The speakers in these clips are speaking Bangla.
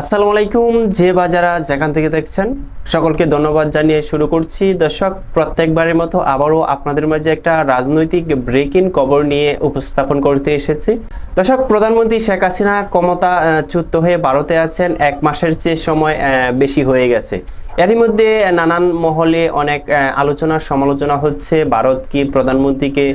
আসসালামু আলাইকুম, যে বাজারা যেখান থেকে দেখছেন, সকলকে ধন্যবাদ জানিয়ে শুরু করছি। দর্শক, প্রত্যেকবারের মতো আবারও আপনাদের মাঝে একটা রাজনৈতিক ব্রেক ইন খবর নিয়ে উপস্থাপন করতে এসেছি। দর্শক, প্রধানমন্ত্রী শেখ হাসিনা ক্ষমতা চ্যুত হয়ে ভারতে আছেন। এক মাসের চেয়ে সময় বেশি হয়ে গেছে। এরই মধ্যে নানান মহলে অনেক আলোচনা, সমালোচনা হচ্ছে। ভারত কি প্রধানমন্ত্রীকে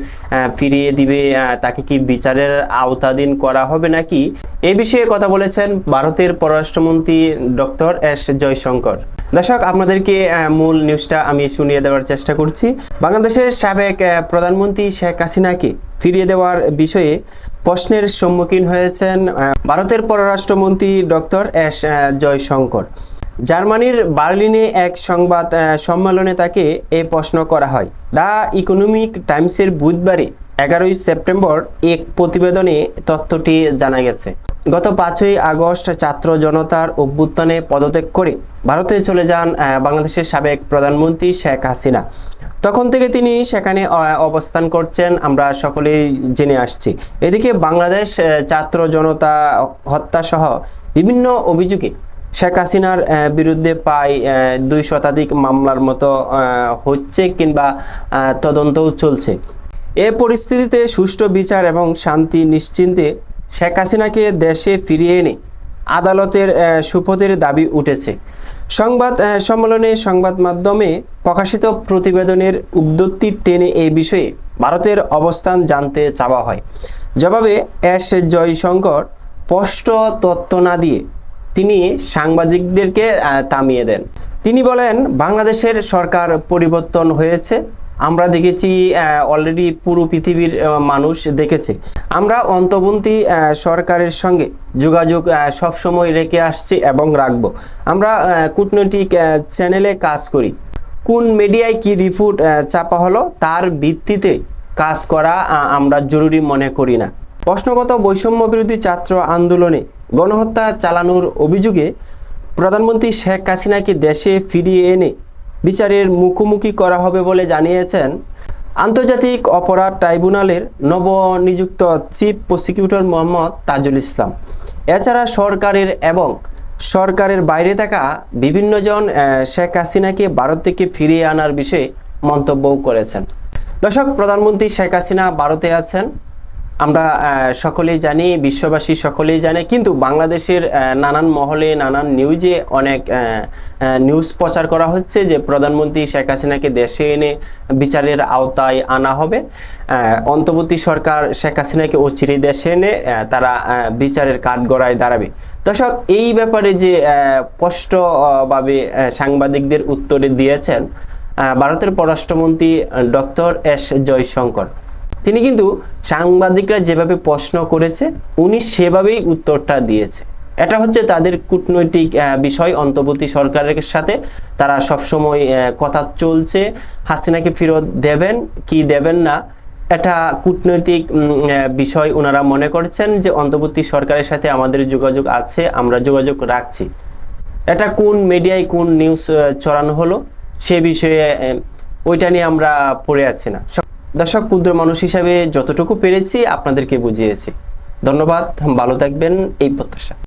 ফিরিয়ে দিবে তাকে কি বিচারের আওতাধীন করা হবে নাকি? এ বিষয়ে কথা বলেছেন ভারতের পররাষ্ট্রমন্ত্রী ডক্টর এস জয়শঙ্কর। দর্শক, আপনাদেরকে মূল নিউজটা আমি শুনিয়ে দেওয়ার চেষ্টা করছি। বাংলাদেশের সাবেক প্রধানমন্ত্রী শেখ হাসিনাকে ফিরিয়ে দেওয়ার বিষয়ে প্রশ্নের সম্মুখীন হয়েছেন ভারতের পররাষ্ট্রমন্ত্রী ডক্টর এস জয়শঙ্কর। জার্মানির বার্লিনে এক সংবাদ সম্মেলনে তাকে এ প্রশ্ন করা হয়। দ্য ইকোনমিক টাইমসের বুধবারে এগারোই সেপ্টেম্বর এক প্রতিবেদনে তথ্যটি জানা গেছে। গত পাঁচই আগস্ট ছাত্র জনতার অভ্যুত্থানে পদত্যাগ করে ভারতে চলে যান বাংলাদেশের সাবেক প্রধানমন্ত্রী শেখ হাসিনা। তখন থেকে তিনি সেখানে অবস্থান করছেন, আমরা সকলেই জেনে আসছি। এদিকে বাংলাদেশ ছাত্র জনতা হত্যাসহ বিভিন্ন অভিযোগে শেখ হাসিনার বিরুদ্ধে প্রায় দুই শতাধিক মামলার মতো হচ্ছে কিংবা তদন্তও চলছে। এ পরিস্থিতিতে সুষ্ঠু বিচার এবং শান্তি নিশ্চিন্তে শেখ হাসিনাকে দেশে ফিরিয়ে এনে আদালতের সুপথের দাবি উঠেছে। সংবাদ সম্মেলনে সংবাদ মাধ্যমে প্রকাশিত প্রতিবেদনের উদ্যোক্তি টেনে এই বিষয়ে ভারতের অবস্থান জানতে চাওয়া হয়। জবাবে এস জয়শঙ্কর, স্পষ্ট তথ্য না দিয়ে তিনি সাংবাদিকদেরকে থামিয়ে দেন। তিনি বলেন, বাংলাদেশের সরকার পরিবর্তন হয়েছে। আমরা দেখেছি অলরেডি পুরো পৃথিবীর মানুষ দেখেছে। আমরা অন্তবন্তী সরকারের সঙ্গে যোগাযোগ সবসময় রেখে আসছি এবং রাখব। আমরা কূটনৈতিক চ্যানেলে কাজ করি। কোন মিডিয়ায় কি রিপোর্ট চাপা হলো, তার ভিত্তিতে কাজ করা আমরা জরুরি মনে করি না। প্রশ্নগত বৈষম্য বিরোধী ছাত্র আন্দোলনে গণহত্যা চালানোর অভিযোগে প্রধানমন্ত্রী শেখ হাসিনাকে দেশে ফিরিয়ে এনে বিচারের মুখোমুখি করা হবে বলে জানিয়েছেন আন্তর্জাতিক অপরাধ ট্রাইব্যুনালের নবনিযুক্ত চিফ প্রসিকিউটর মোহাম্মদ তাজুল ইসলাম। এছাড়া সরকারের এবং সরকারের বাইরে থাকা বিভিন্নজন শেখ হাসিনাকে ভারত থেকে ফিরিয়ে আনার বিষয়ে মন্তব্যও করেছেন। দর্শক, প্রধানমন্ত্রী শেখ হাসিনা ভারতে আছেন। আমরা সকলেই জানি, বিশ্ববাসী সকলেই জানে, কিন্তু বাংলাদেশের নানান মহলে, নানান নিউজে অনেক নিউজ প্রচার করা হচ্ছে যে প্রধানমন্ত্রী শেখ হাসিনাকে দেশে এনে বিচারের আওতায় আনা হবে। অন্তর্বর্তী সরকার শেখ হাসিনাকে অচিরে দেশে এনে তারা বিচারের কাঠগড়ায় দাঁড়াবে। দর্শক, এই ব্যাপারে যে স্পষ্টভাবে সাংবাদিকদের উত্তরে দিয়েছেন ভারতের পররাষ্ট্রমন্ত্রী ডক্টর এস জয়শঙ্কর। তিনি কিন্তু সাংবাদিকরা যেভাবে প্রশ্ন করেছে, উনি সেভাবেই উত্তরটা দিয়েছে। এটা হচ্ছে তাদের কূটনৈতিক বিষয়। অন্তর্বর্তী সরকারের সাথে তারা সবসময় কথা চলছে। হাসিনাকে ফেরত দেবেন, কি দেবেন না, এটা কূটনৈতিক বিষয় ওনারা মনে করছেন যে অন্তর্বর্তী সরকারের সাথে আমাদের যোগাযোগ আছে, আমরা যোগাযোগ রাখছি। এটা কোন মিডিয়ায় কোন নিউজ চড়ানো হলো সে বিষয়ে ওইটা নিয়ে আমরা পড়ে আছি না। দর্শক ক্ষুদ্র মানুষ হিসাবে যতটুকু পেরেছি আপনাদেরকে বুঝিয়েছি। ধন্যবাদ ভালো থাকবেন এই প্রত্যাশা।